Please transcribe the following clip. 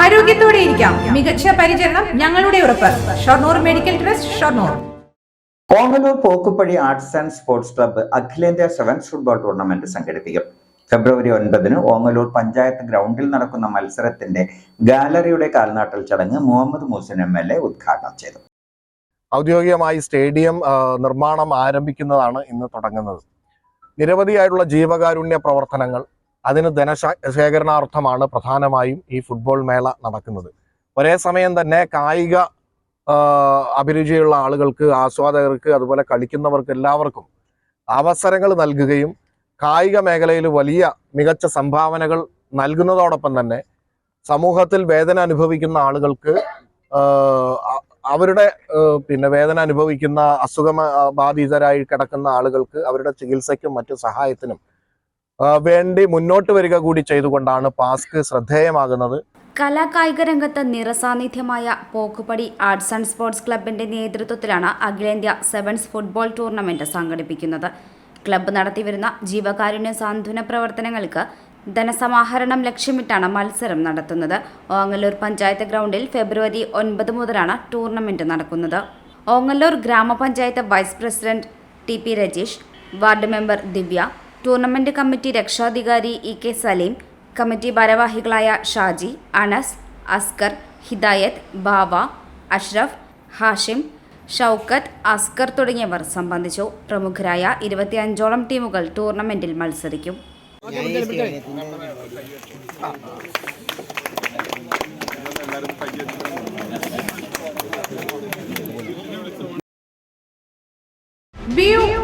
ആരോഗ്യത്തോടെ ഇരിക്കാം. മികച്ച പരിചരണം ഞങ്ങളുടെ ഉറപ്പ്. Shoranur medical trust Shoranur. Kongalur Pokkuppadi arts and sports club അഖിലേന്ത്യാ സെവൻസ് ഫുട്ബോൾ ടൂർണമെന്റ് സംഘടിപ്പിക്കും. ഫെബ്രുവരി ഒൻപതിന് ഓങ്ങലൂർ പഞ്ചായത്ത് ഗ്രൗണ്ടിൽ നടക്കുന്ന മത്സരത്തിന്റെ ഗാലറിയുടെ കാൽനാട്ടൽ ചടങ്ങ് Muhammad Moosan M L A ഉദ്ഘാടനം ചെയ്തു. ഔദ്യോഗികമായി സ്റ്റേഡിയം നിർമ്മാണം ആരംഭിക്കുന്നതാണ് ഇന്ന് തുടങ്ങുന്നത്. നിരവധിയായിട്ടുള്ള ജീവകാരുണ്യ പ്രവർത്തനങ്ങൾ അതിന് ധനശേഖരണാർത്ഥമാണ് പ്രധാനമായും ഈ ഫുട്ബോൾ മേള നടക്കുന്നത്. ഒരേ സമയം തന്നെ കായിക അഭിരുചിയുള്ള ആളുകൾക്ക് ആസ്വാദകർക്ക് അതുപോലെ കളിക്കുന്നവർക്ക് എല്ലാവർക്കും അവസരങ്ങൾ നൽകുകയും കായിക മേഖലയിൽ വലിയ മികച്ച സംഭാവനകൾ നൽകുന്നതോടൊപ്പം തന്നെ സമൂഹത്തിൽ വേദന അനുഭവിക്കുന്ന ആളുകൾക്ക് അവരുടെ പിന്നെ വേദന അനുഭവിക്കുന്ന അസുഖ ബാധിതരായി കിടക്കുന്ന ആളുകൾക്ക് അവരുടെ ചികിത്സയ്ക്കും മറ്റു സഹായത്തിനും വേണ്ടി മുന്നോട്ട് വരിക കൂടി ചെയ്തുകൊണ്ടാണ് പാസ്ക് ശ്രദ്ധേയമാകുന്നത്. കലാകായിക രംഗത്ത് നിറസാന്നിധ്യമായ പോക്കുപടി ആർട്സ് ആൻഡ് സ്പോർട്സ് ക്ലബിന്റെ നേതൃത്വത്തിലാണ് അഖിലേന്ത്യാ സെവൻസ് ഫുട്ബോൾ ടൂർണമെന്റ് സംഘടിപ്പിക്കുന്നത്. ക്ലബ്ബ് നടത്തിവരുന്ന ജീവകാരുണ്യ സാന്ത്വന പ്രവർത്തനങ്ങൾക്ക് ധനസമാഹരണം ലക്ഷ്യമിട്ടാണ് മത്സരം നടത്തുന്നത്. ഓങ്ങല്ലൂർ പഞ്ചായത്ത് ഗ്രൗണ്ടിൽ ഫെബ്രുവരി ഒൻപത് മുതലാണ് ടൂർണമെന്റ് നടക്കുന്നത്. ഓങ്ങല്ലൂർ ഗ്രാമപഞ്ചായത്ത് vice president T P Rajeesh ward member Divya tournament committee രക്ഷാധികാരി ഇ കെ സലീം കമ്മിറ്റി ഭാരവാഹികളായ ഷാജി അനസ് അസ്കർ ഹിദായത്ത് ബാവ അഷ്റഫ് ഹാഷിം ഷൗക്കത്ത് അസ്കർ തുടങ്ങിയവർ സംബന്ധിച്ചു പ്രമുഖരായ ഇരുപത്തിയഞ്ചോളം ടീമുകൾ ടൂർണമെന്റിൽ മത്സരിക്കും. View